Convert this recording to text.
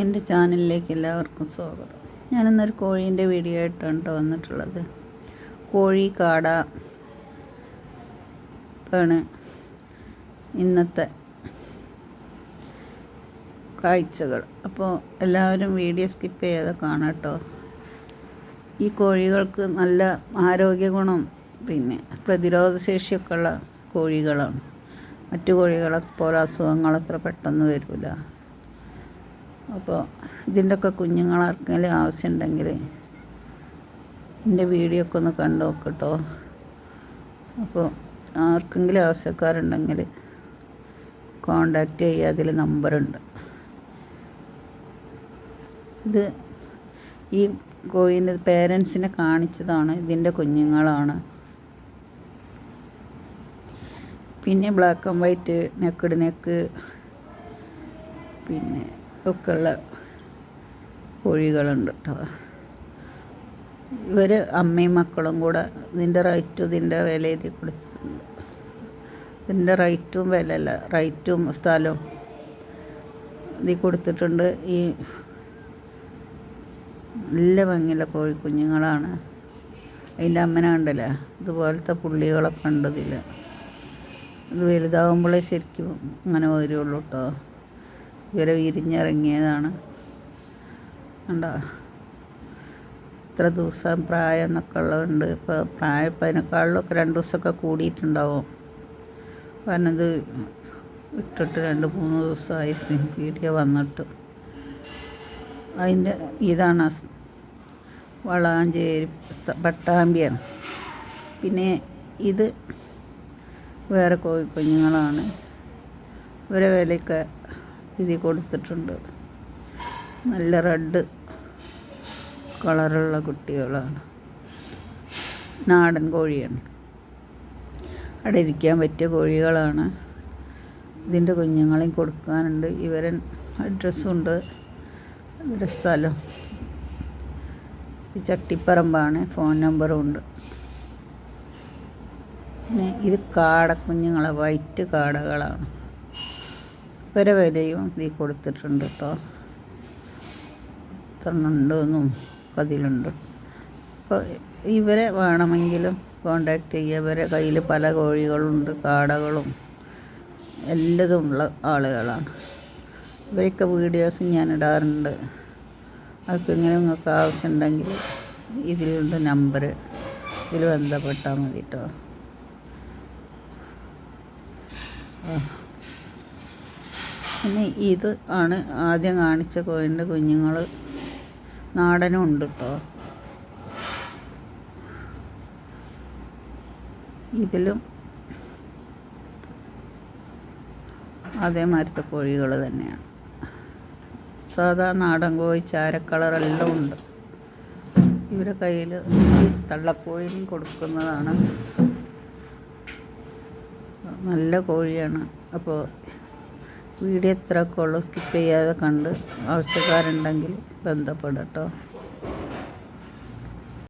എന്റെ ചാനലിലേക്ക് എല്ലാവർക്കും സ്വാഗതം. ഞാനിന്നൊരു കോഴീന്റെ വീഡിയോ ആയിട്ടാണ് ട്ടോ വന്നിട്ടുള്ളത്. കോഴി കാട ആണ് ഇന്നത്തെ കാഴ്ചകൾ. അപ്പോൾ എല്ലാവരും വീഡിയോ സ്കിപ്പ് ചെയ്യാതെ കാണാട്ടോ ഈ കോഴികൾക്ക് നല്ല ആരോഗ്യ ഗുണം പിന്നെ പ്രതിരോധശേഷിയൊക്കെ ഉള്ള കോഴികളാണ്. മറ്റു കോഴികളെ പോലെ അസുഖങ്ങൾ അത്ര പെട്ടെന്ന് വരില്ല. അപ്പോൾ ഇതിന്റെയൊക്കെ കുഞ്ഞുങ്ങളാർക്കെങ്കിലും ആവശ്യമുണ്ടെങ്കിൽ എന്റെ വീഡിയോ ഒക്കെ ഒന്ന് കണ്ടു നോക്കട്ടോ. അപ്പോൾ ആർക്കെങ്കിലും ആവശ്യക്കാരുണ്ടെങ്കിൽ കോണ്ടാക്റ്റ് ചെയ്യുക. അതിൽ നമ്പറുണ്ട്. ഇത് ഈ കോഴീന്റെ പേരൻസിനെ കാണിച്ചതാണ്. ഇതിന്റെ കുഞ്ഞുങ്ങളാണ്. പിന്നെ black and white naked neck. പിന്നെ ഒക്കെ ഉള്ള കോഴികളുണ്ട് കേട്ടോ ഇവർ അമ്മയും മക്കളും കൂടെ ഇതിന്റെ റൈറ്റും ഇതിന്റെ വില എഴുതി കൊടുത്തിട്ടുണ്ട്. ഇതിന്റെ റൈറ്റും വില അല്ല റൈറ്റും സ്ഥലവും ഇതിൽ കൊടുത്തിട്ടുണ്ട്. ഈ നല്ല ഭംഗിയുള്ള കോഴിക്കുഞ്ഞുങ്ങളാണ്. അതിന്റെ അമ്മനെ കണ്ടല്ലേ? ഇതുപോലത്തെ പുള്ളികളൊക്കെ കണ്ടതില്ല ഇത് വലുതാകുമ്പോഴേ ശരിക്കും അങ്ങനെ വരുള്ളൂ കേട്ടോ ഇവരെ വിരിഞ്ഞിറങ്ങിയതാണ്. കണ്ടോ? ഇത്ര ദിവസം പ്രായം എന്നൊക്കെ ഉള്ളതുണ്ട് ഇപ്പോൾ പ്രായം ഇപ്പം അതിനേക്കാളിലൊക്കെ രണ്ട് ദിവസമൊക്കെ കൂടിയിട്ടുണ്ടാവും. ഇത് ഇട്ടിട്ട് രണ്ട് മൂന്ന് ദിവസമായി വീഡിയോ വന്നിട്ട്. അതിന്റെ ഇതാണ് വളാഞ്ചേരി പട്ടാമ്പിയാണ്. പിന്നെ ഇത് വേറെ കോഴിക്കുഞ്ഞുങ്ങളാണ് ഇവരെ വിലയൊക്കെ ഇതിൽ കൊടുത്തിട്ടുണ്ട്. നല്ല റെഡ് കളറുള്ള കുട്ടികളാണ്. നാടൻ കോഴിയാണ്. അവിടെ ഇരിക്കാൻ പറ്റിയ കോഴികളാണ്. ഇതിന്റെ കുഞ്ഞുങ്ങളെയും കൊടുക്കാനുണ്ട്. ഇവരെ അഡ്രസ്സുണ്ട്. ഇവരുടെ സ്ഥലം. ഈ ചട്ടിപ്പറമ്പാണ്. ഫോൺ നമ്പറും ഉണ്ട് പിന്നെ ഇത് കാടക്കുഞ്ഞുങ്ങളെ. വൈറ്റ് കാടകളാണ്. ഇവരെ വിലയും ഇതിൽ കൊടുത്തിട്ടുണ്ട് കേട്ടോ. എത്രണ്ണുണ്ടെന്നും അതിലുണ്ട് അപ്പോൾ ഇവരെ വേണമെങ്കിലും കോണ്ടാക്ട് ചെയ്യുക ഇവരെ കയ്യിൽ പല കോഴികളുണ്ട് കാടകളും. എല്ലതും ഉള്ള ആളുകളാണ്. ഇവരൊക്കെ വീഡിയോസ് ഞാൻ ഇടാറുണ്ട്. അതൊക്കെ ഇങ്ങനെ നിങ്ങൾക്ക് ആവശ്യമുണ്ടെങ്കിൽ ഇതിലുണ്ട് നമ്പർ ഇതിൽ ബന്ധപ്പെട്ടാൽ മതി കേട്ടോ. പിന്നെ ഇത് ആണ് ആദ്യം കാണിച്ച കോഴിന്റെ കുഞ്ഞുങ്ങൾ നാടനും ഉണ്ട് കേട്ടോ ഇതിലും അതേമാതിരത്തെ കോഴികൾ തന്നെയാണ്. സാധാ നാടൻ കോഴി ചാരക്കളറെല്ലാം ഉണ്ട്. ഇവരുടെ കയ്യിൽ തള്ളക്കോഴിയും കൊടുക്കുന്നതാണ്. നല്ല കോഴിയാണ്. അപ്പോൾ വീഡിയോ എത്രയൊക്കെ ഉള്ളൂ സ്കിപ്പ് ചെയ്യാതെ കണ്ട് ആവശ്യക്കാരുണ്ടെങ്കിൽ ബന്ധപ്പെടട്ടോ.